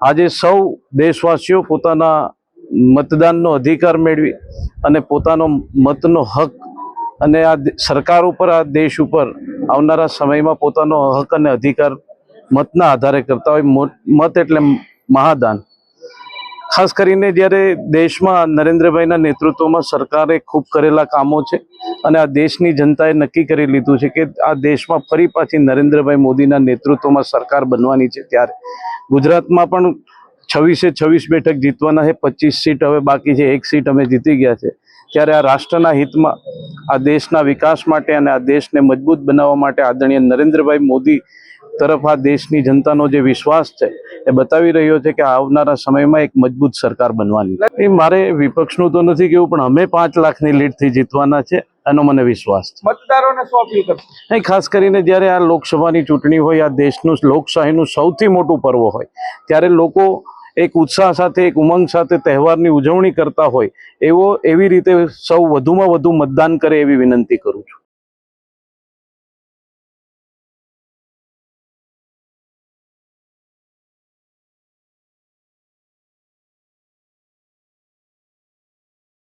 આજે સૌ દેશવાસીઓ પોતાના મતદાનનો અધિકાર મેળવી અને પોતાનો મતનો હક અને આ સરકાર ઉપર, આ દેશ ઉપર આવનારા સમયમાં પોતાનો હક અને અધિકાર મતના આધારે કરતા હોય. મત એટલે મહાદાન. ખાસ કરીને જ્યારે દેશમાં નરેન્દ્રભાઈના નેતૃત્વમાં સરકારે ખૂબ કરેલા કામો છે અને આ દેશની જનતાએ નક્કી કરી લીધું છે કે આ દેશમાં ફરી પાછી નરેન્દ્રભાઈ મોદીના નેતૃત્વમાં સરકાર બનવાની છે ત્યારે. ગુજરાતમાં પણ છવ્વીસે છવ્વીસ બેઠક જીતવાના છે, પચીસ સીટ હવે બાકી છે, એક સીટ અમે જીતી ગયા છે. ત્યારે આ રાષ્ટ્રના હિતમાં, આ દેશના વિકાસ માટે અને આ દેશને મજબૂત બનાવવા માટે આદરણીય નરેન્દ્રભાઈ મોદી તરફ આ દેશની જનતાનો જે વિશ્વાસ છે એ બતાવી રહ્યો છે કે આવનારા સમયમાં એક મજબૂત સરકાર બનવાની. એ મારે વિપક્ષનું તો નથી કેવું પણ અમે પાંચ લાખની લીડથી જીતવાના છે એનો મને વિશ્વાસ છે. મતદારોને શું અપીલ કરશો? ખાસ કરીને જ્યારે આ લોકસભાની ચૂંટણી હોય આ દેશનું લોકશાહીનું સૌથી મોટું પર્વ હોય ત્યારે લોકો એક ઉત્સાહ સાથે એક ઉમંગ સાથે તહેવારની ઉજવણી કરતા હોય એવો એવી રીતે સૌ વધુમાં વધુ મતદાન કરે એવી વિનંતી કરું છું.